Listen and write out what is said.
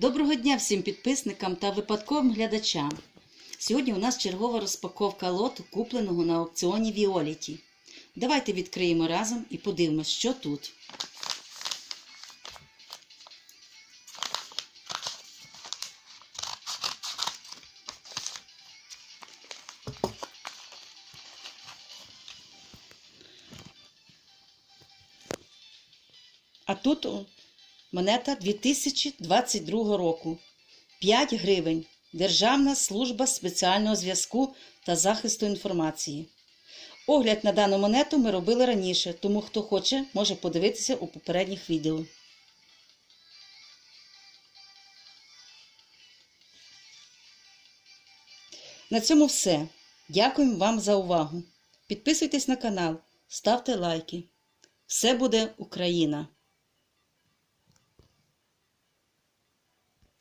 Доброго дня всім підписникам та випадковим глядачам. Сьогодні у нас чергова розпаковка лоту, купленого на аукціоні Віоліті. Давайте відкриємо разом і подивимось, що тут. А тут монета 2022 року. 5 гривень. Державна служба спеціального зв'язку та захисту інформації. Огляд на дану монету ми робили раніше, тому хто хоче, може подивитися у попередніх відео. На цьому все. Дякуємо вам за увагу. Підписуйтесь на канал, ставте лайки. Все буде Україна!